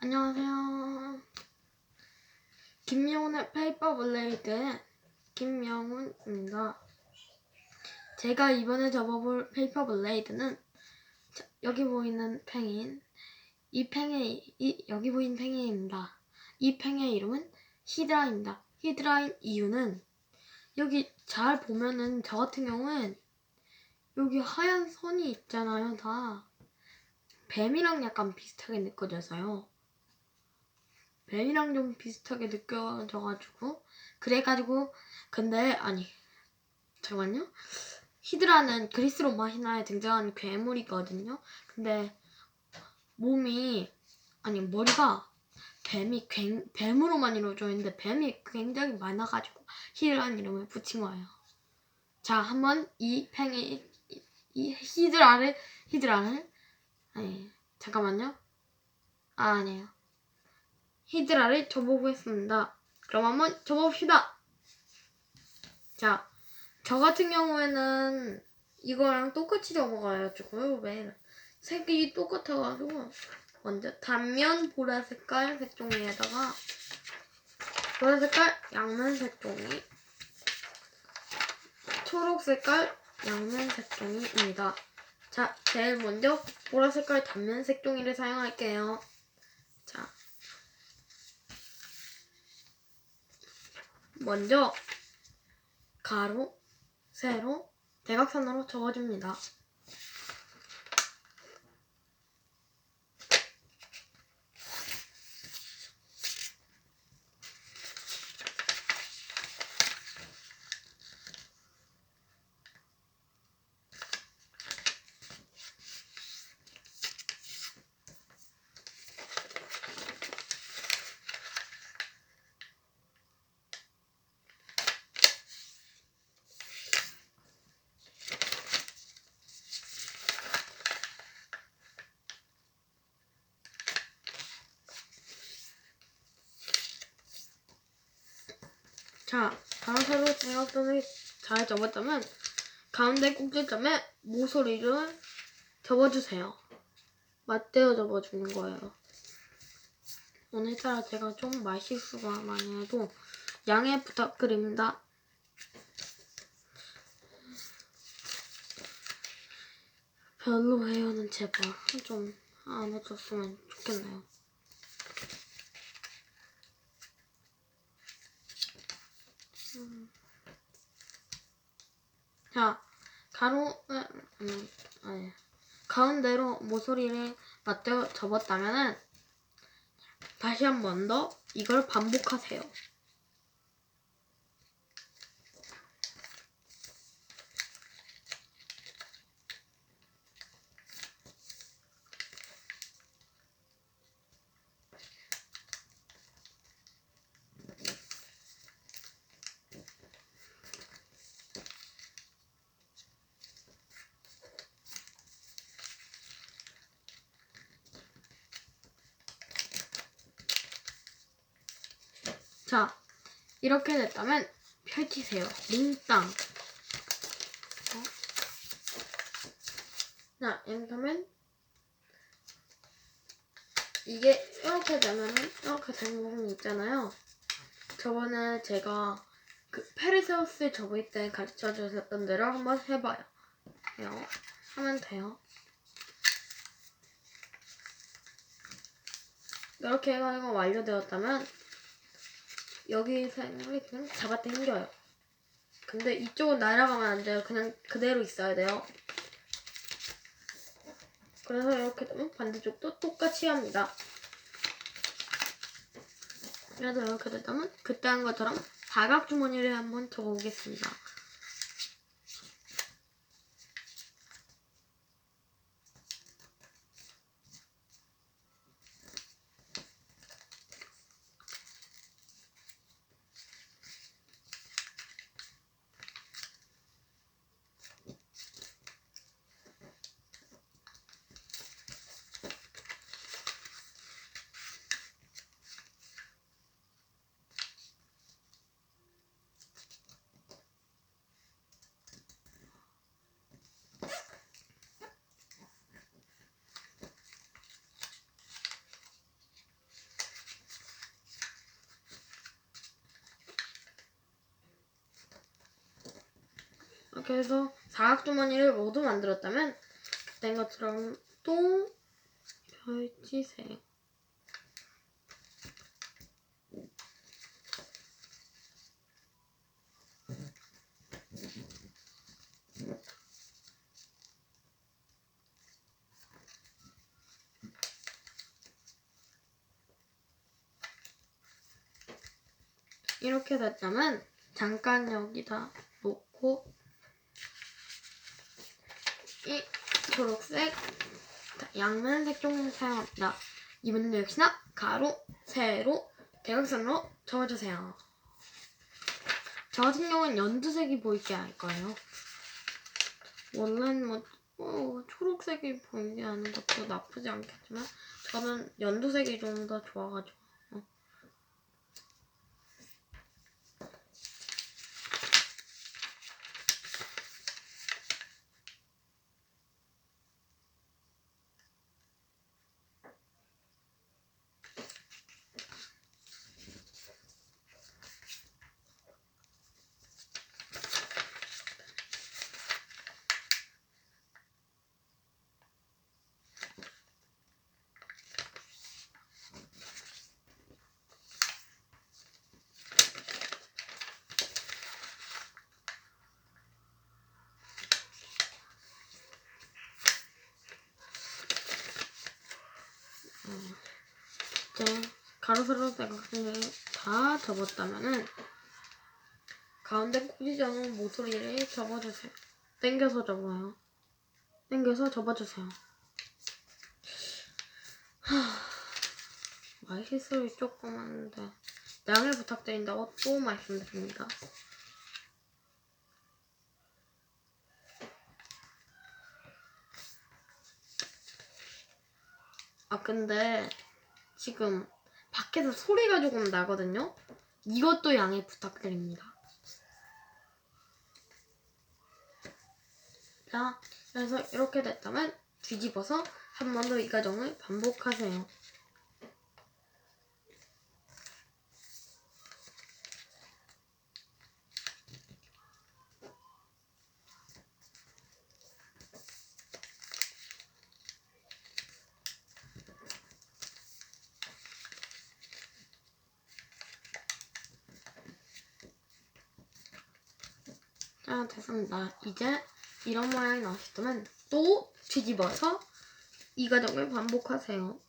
안녕하세요. 김명훈의 페이퍼 블레이드 김명훈입니다. 제가 이번에 접어볼 페이퍼 블레이드는 자, 여기 보이는 팽인 이 팽의 이, 여기 보이는 팽이입니다. 이 팽의 이름은 히드라입니다. 히드라인 이유는 여기 잘 보면은 저 같은 경우는 여기 하얀 선이 있잖아요, 다. 뱀이랑 약간 비슷하게 느껴져서요. 뱀이랑 좀 비슷하게 느껴져가지고 그래가지고 근데 아니 잠깐만요. 히드라는 그리스 로마 신화에 등장하는 괴물이거든요. 근데 몸이 아니 머리가 뱀이 굉, 뱀으로만 이루어져 있는데 뱀이 굉장히 많아가지고 히드라는 이름을 붙인 거예요. 자, 한번 이 팽이 이, 이 히드라를 히드라를 아니 잠깐만요. 아 아니에요. 히드라를 접어보겠습니다. 그럼 한번 접어봅시다. 자, 저 같은 경우에는 이거랑 똑같이 접어가지고요. 왜 색이 똑같아가지고 먼저 단면 보라 색깔 색종이에다가 보라 색깔 양면 색종이 초록 색깔 양면 색종이입니다. 자, 제일 먼저 보라 색깔 단면 색종이를 사용할게요. 자, 먼저 가로, 세로, 대각선으로 접어줍니다. 자, 가로세로 대각선을 잘 접었다면 가운데 꼭지점에 모서리를 접어주세요. 맞대어 접어주는 거예요. 오늘따라 제가 좀 말실수가 많이 해도 양해 부탁드립니다. 별로예요는 제발 좀 안 해줬으면 좋겠네요. 자, 가로, 음, 음, 아니, 가운데로 모서리를 맞대어 접었다면은 다시 한 번 더 이걸 반복하세요. 자, 이렇게 됐다면 펼치세요. 몽땅. 어? 자, 이렇게 하면 이게 이렇게 되면은 이렇게 되는 부분이 있잖아요. 저번에 제가 그 페르세우스 접을 때 가르쳐 주셨던 대로 한번 해봐요. 하면 돼요. 이렇게 해가지고 완료되었다면 여기 생을 그냥 잡아 당겨요. 근데 이쪽은 날아가면 안 돼요. 그냥 그대로 있어야 돼요. 그래서 이렇게 되면 반대쪽도 똑같이 합니다. 그래서 이렇게 됐다면 그때 한 것처럼 사각 주머니를 한번 접어보겠습니다. 이렇게 해서 사각주머니를 모두 만들었다면 그땐 것처럼 또 펼치세요. 이렇게 됐다면 잠깐 여기다 놓고 이 초록색 양면 색 종이를 사용합니다. 이분도 역시나 가로, 세로, 대각선으로 적어주세요. 저 같은 경우는 연두색이 보이게 할 거예요. 원래는 뭐 어, 초록색이 보이게 하는 것도 나쁘지 않겠지만 저는 연두색이 좀 더 좋아가지고 어. 이제 가로세로 대각선을 다 접었다면은 가운데 꼬지점은 모서리를 접어주세요. 당겨서 접어요. 당겨서 접어주세요. 하... 말실수를 조금 하는데 양해 부탁드린다고 또 말씀드립니다. 근데 지금 밖에서 소리가 조금 나거든요. 이것도 양해 부탁드립니다. 자, 그래서 이렇게 됐다면 뒤집어서 한 번 더 이 과정을 반복하세요. 자, 됐습니다. 이제 이런 모양이 나왔으면 또 뒤집어서 이 과정을 반복하세요.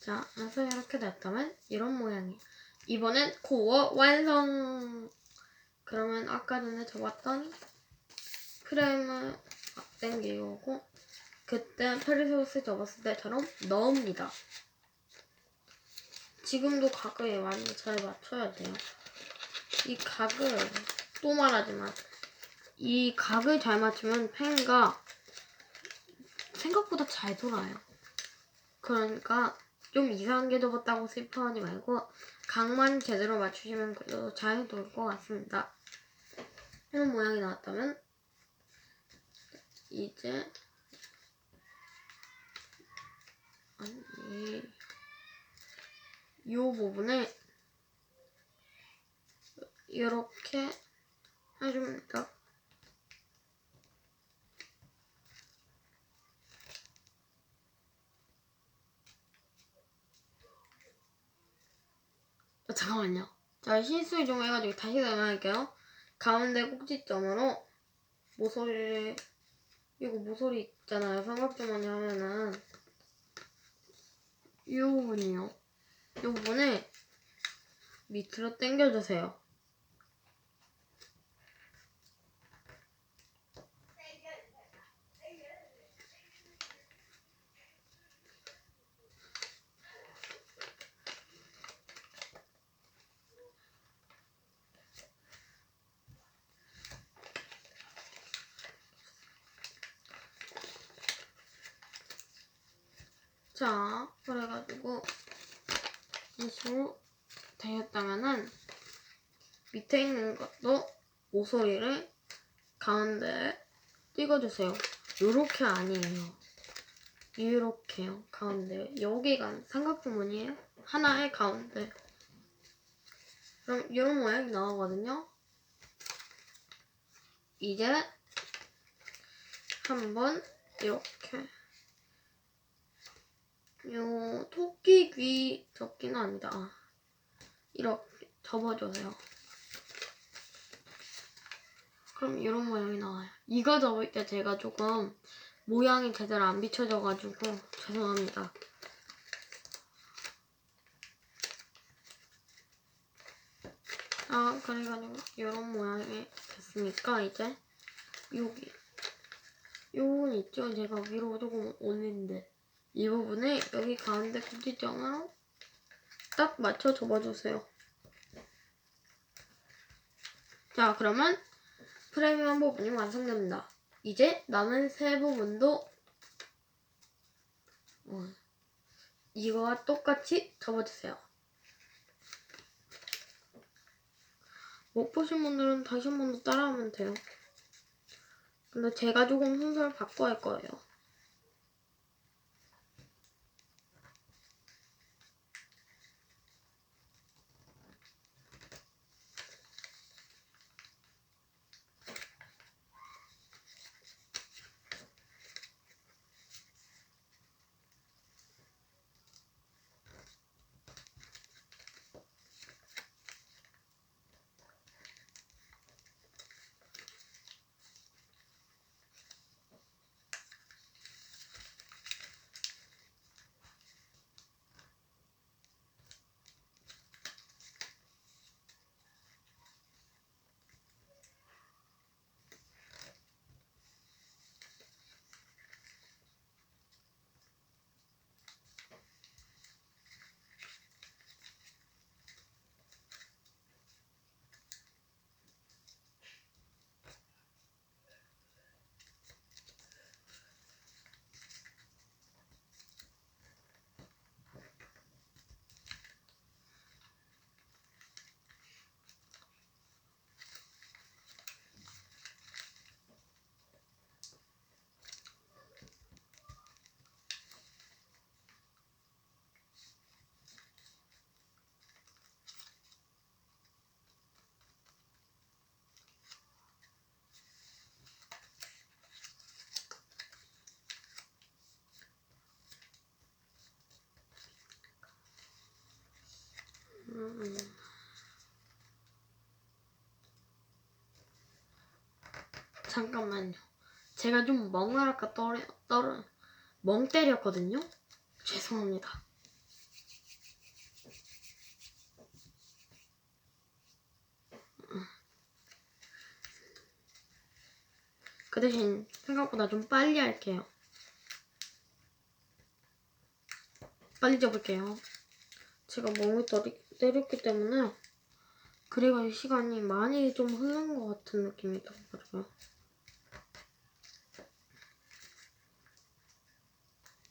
자, 그래서 이렇게 됐다면 이런 모양이. 이번엔 코어 완성. 그러면 아까 전에 접었던 프레임을 당기고 그때 페르세우스 접었을 때처럼 넣습니다. 지금도 각을 많이 잘 맞춰야 돼요. 이 각을 또 말하지만 이 각을 잘 맞추면 펜가 생각보다 잘 돌아요. 그러니까 좀 이상한 게 접었다고 슬퍼하지 말고 각만 제대로 맞추시면 그래도 잘 돌 것 같습니다. 이런 모양이 나왔다면 이제 아니 이 부분을 이렇게 해줍니다. 아, 잠깐만요. 자, 실수 좀 해가지고 다시 설명할게요. 가운데 꼭지점으로 모서리를 이거 모서리 있잖아요. 삼각주머니 하면은 이 부분이요. 이 부분을 밑으로 당겨주세요. 자, 그래가지고 이 식으로 되었다면은 밑에 있는 것도 모서리를 가운데 찍어주세요. 요렇게 아니에요. 이렇게요. 가운데. 여기가 삼각주머니에요. 하나의 가운데. 그럼 이런 모양이 나오거든요. 이제 한번 이렇게 요 토끼 귀 접기는 아니다. 아, 이렇게 접어주세요. 그럼 이런 모양이 나와요. 이거 접을 때 제가 조금 모양이 제대로 안 비춰져가지고 죄송합니다. 아, 그래가지고 이런 모양이 됐으니까 이제 여기 요 부분 있죠? 제가 위로 조금 올리는데 이 부분을 여기 가운데 꼭지점으로 딱 맞춰 접어주세요. 자, 그러면 프레임 한 부분이 완성됩니다. 이제 남은 세 부분도 어, 이거와 똑같이 접어주세요. 못 보신 분들은 다시 한 번 더 따라하면 돼요. 근데 제가 조금 순서를 바꿔야 할 거예요. 음. 잠깐만요. 제가 좀 멍하랄까 떨어, 떨어, 멍 때렸거든요? 죄송합니다. 그 대신 생각보다 좀 빨리 할게요. 빨리 접을게요. 제가 멍을 때리, 때렸기 때문에 그래가 시간이 많이 좀 흐른 것 같은 느낌이 들어요.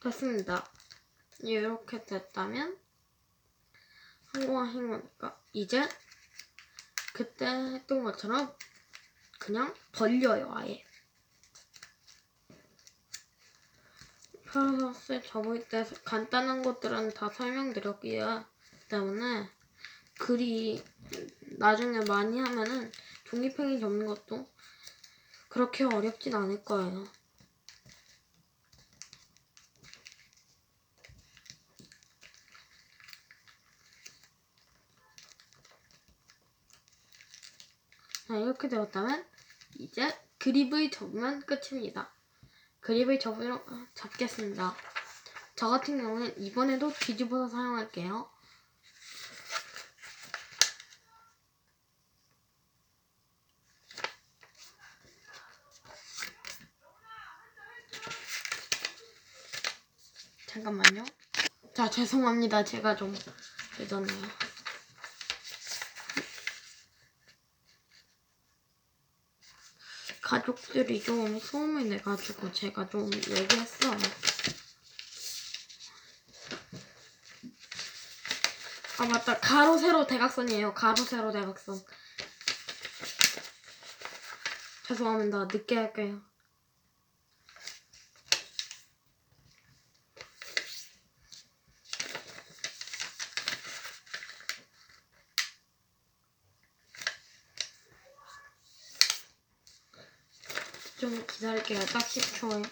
됐습니다. 이렇게 됐다면 성공하신 거니까 이제 그때 했던 것처럼 그냥 벌려요 아예. 프로세스 접을 때 간단한 것들은 다 설명드렸기 때문에 글이 나중에 많이 하면은 종이팽이 접는 것도 그렇게 어렵진 않을 거예요. 자, 이렇게 되었다면 이제 그립을 접으면 끝입니다. 그립을 접으러 잡겠습니다. 저 같은 경우는 이번에도 뒤집어서 사용할게요. 잠깐만요. 자, 죄송합니다. 제가 좀 늦었네요. 가족들이 좀 소음을 내가지고 제가 좀 얘기했어요. 아 맞다 가로 세로 대각선이에요. 가로 세로 대각선. 죄송합니다. 늦게 할게요. 좀 기다릴게요. 딱 10초에.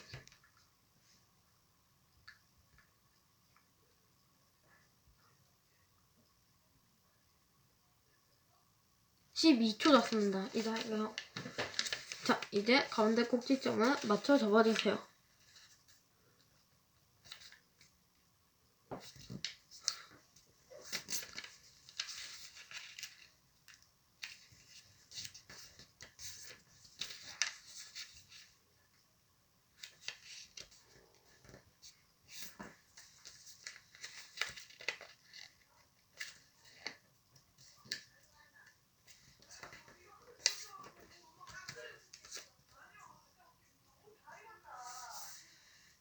(12초) 났습니다 이다요 자 이제 가운데 꼭지점을 맞춰 접어주세요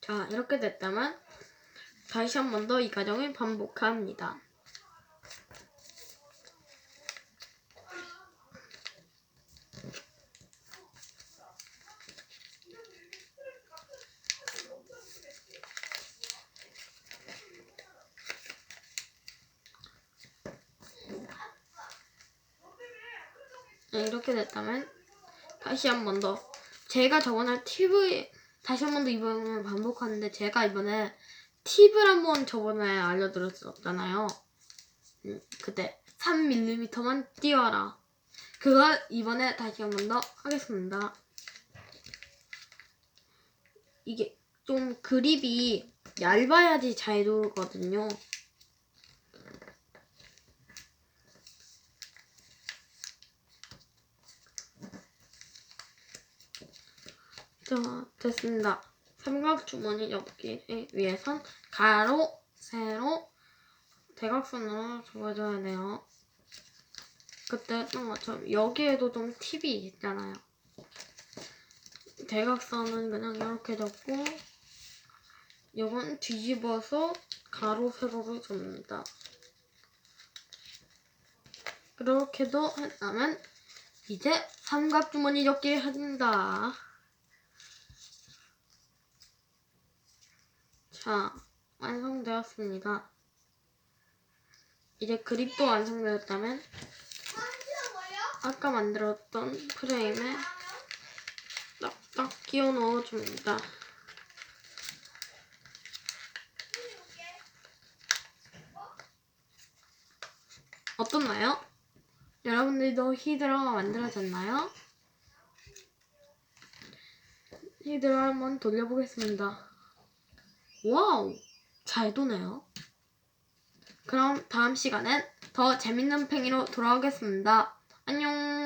자, 이렇게 됐다면 다시 한 번 더 이 과정을 반복합니다. 네, 이렇게 됐다면 다시 한 번 더 제가 저번에 팁을 다시 한 번 더 이번을 반복하는데 제가 이번에 팁을 한번 저번에 알려드렸었잖아요. 음, 그때 3mm만 띄워라. 그걸 이번에 다시 한 번 더 하겠습니다. 이게 좀 그립이 얇아야지 잘 돌거든요. 자, 됐습니다. 삼각 주머니 접기를 위해선 가로, 세로, 대각선으로 접어줘야 돼요. 그때 했던 것처럼 여기에도 좀 팁이 있잖아요. 대각선은 그냥 이렇게 접고 이건 뒤집어서 가로, 세로로 접는다. 그렇게도 했다면 이제 삼각 주머니 접기를 한다. 자, 완성되었습니다. 이제 그립도 완성되었다면 아까 만들었던 프레임에 딱딱 끼워 넣어줍니다. 어떻나요? 여러분들도 히드라가 만들어졌나요? 히드라 한번 돌려보겠습니다. 와우! 잘 도네요. 그럼 다음 시간엔 더 재밌는 팽이로 돌아오겠습니다. 안녕!